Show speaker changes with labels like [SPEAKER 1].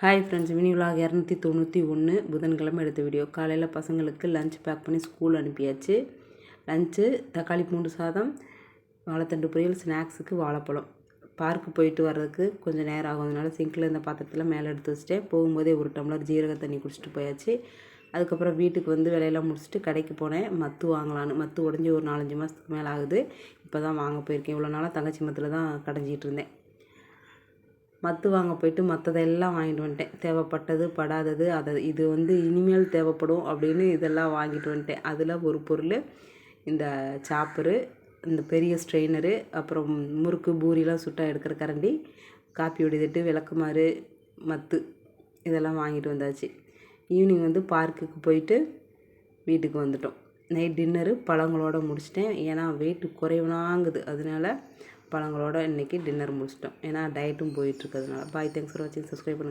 [SPEAKER 1] Hi friends mini vlog இரநூத்தி தொண்ணூற்றி ஒன்று புதன்கிழமை எடுத்த வீடியோ காலையில் பசங்களுக்கு லஞ்ச் பேக் பண்ணி ஸ்கூல் அனுப்பியாச்சு. லஞ்சு தக்காளி பூண்டு சாதம் வாழைத்தண்டு பொரியல் ஸ்நாக்ஸுக்கு வாழைப்பழம். பார்க்கு போயிட்டு வர்றதுக்கு கொஞ்சம் நேரம் ஆகும் அதனால சிங்கில் இருந்த பாத்திரத்தில் மேலே எடுத்து வச்சுட்டேன். போகும்போதே ஒரு டம்ளர் ஜீரக தண்ணி குடிச்சிட்டு போயாச்சு. அதுக்கப்புறம் வீட்டுக்கு வந்து வேலையெல்லாம் முடிச்சுட்டு கடைக்கு போனேன். மத்து வாங்கலான்னு. மத்து உடஞ்சி ஒரு நாலஞ்சு மாதத்துக்கு மேலே ஆகுது. இப்போ தான் வாங்க போயிருக்கேன். இவ்வளோ நாளாக தங்கச்சி மத்தில் தான் கடைஞ்சிக்கிட்டு இருந்தேன். மத்து வாங்க போயிட்டு மற்றதெல்லாம் வாங்கிட்டு வந்துட்டேன். தேவைப்பட்டது படாதது அதை இது வந்து இனிமேல் தேவைப்படும் அப்படின்னு இதெல்லாம் வாங்கிட்டு வந்துட்டேன். அதில் ஒரு பொருள் இந்த சாப்பரு இந்த பெரிய ஸ்ட்ரெயினரு அப்புறம் முறுக்கு பூரிலாம் சுட்டாக எடுக்கிற கரண்டி காப்பி உடையதிட்டு விளக்குமாறு மத்து இதெல்லாம் வாங்கிட்டு வந்தாச்சு. ஈவினிங் வந்து பார்க்குக்கு போயிட்டு வீட்டுக்கு வந்துட்டோம். நைட் டின்னரு பழங்களோடு முடிச்சிட்டேன். ஏன்னா வெயிட்டு குறைவனாங்குது. அதனால பழங்களோட இன்றைக்கி டின்னர் முடிச்சிட்டோம். ஏன்னா டயட்டும் போயிட்டுருக்கிறதுனால பாய் தேங்க்ஸ் ஃபார் வாட்சிங் சப்ஸ்கிரைப் பண்ணுங்கள்